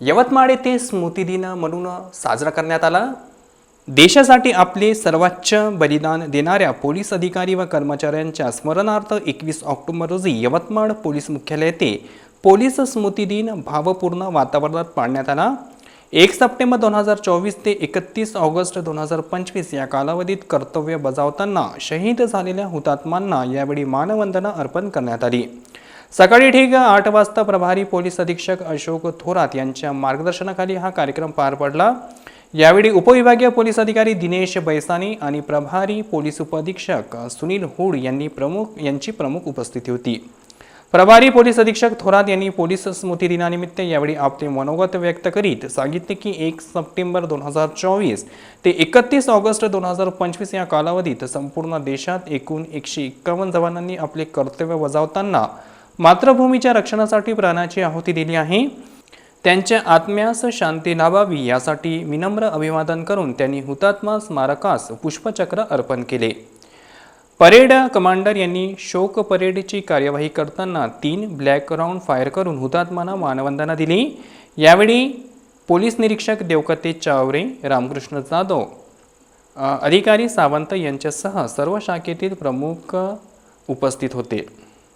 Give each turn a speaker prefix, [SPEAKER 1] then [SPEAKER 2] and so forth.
[SPEAKER 1] यवतमाळ येथे स्मृती दिन म्हणून साजरा करण्यात आला. देशासाठी आपले सर्वोच्च बलिदान देणाऱ्या पोलीस अधिकारी व कर्मचाऱ्यांच्या स्मरणार्थ एकवीस ऑक्टोबर रोजी यवतमाळ पोलीस मुख्यालय येथे पोलीस स्मृती दिन भावपूर्ण वातावरणात पाळण्यात आला. एक सप्टेंबर दोन हजार चोवीस ते एकतीस ऑगस्ट दोन हजार पंचवीस या कालावधीत कर्तव्य बजावताना शहीद झालेल्या हुतात्मांना यावेळी मानवंदना अर्पण करण्यात आली. सकाळी ठीक आठ वाजता प्रभारी पोलीस अधीक्षक अशोक थोरात यांच्या मार्गदर्शनाखाली हा कार्यक्रम पार पडला. यावेळी उपविभागीय पोलीस अधिकारी दिनेश बैसानी आणि प्रभारी पोलीस उपअधीक्षक सुनील हुड यांनी प्रमुख यांची प्रमुख उपस्थिती होती. प्रभारी पोलीस अधीक्षक थोरात यांनी पोलीस स्मृती दिनानिमित्त यावेळी आपले मनोगत व्यक्त करीत सांगितले की एक सप्टेंबर दोन हजार चोवीस ते एकतीस ऑगस्ट दोन हजार पंचवीस या कालावधीत संपूर्ण देशात एकूण एकशे एक्कावन्न जवानांनी आपले कर्तव्य बजावताना मातृभूमीच्या रक्षणासाठी प्राणाची आहुती दिली आहे. त्यांच्या आत्म्यास शांती लाभावी यासाठी विनम्र अभिवादन करून त्यांनी हुतात्मा स्मारकास पुष्पचक्र अर्पण केले. परेड कमांडर यांनी शोक परेडची कार्यवाही करताना तीन ब्लॅक राऊंड फायर करून हुतात्माना मानवंदना दिली. यावेळी पोलीस निरीक्षक देवकते चावरे रामकृष्ण जाधव अधिकारी सावंत यांच्यासह सर्व शाखेतील प्रमुख उपस्थित होते.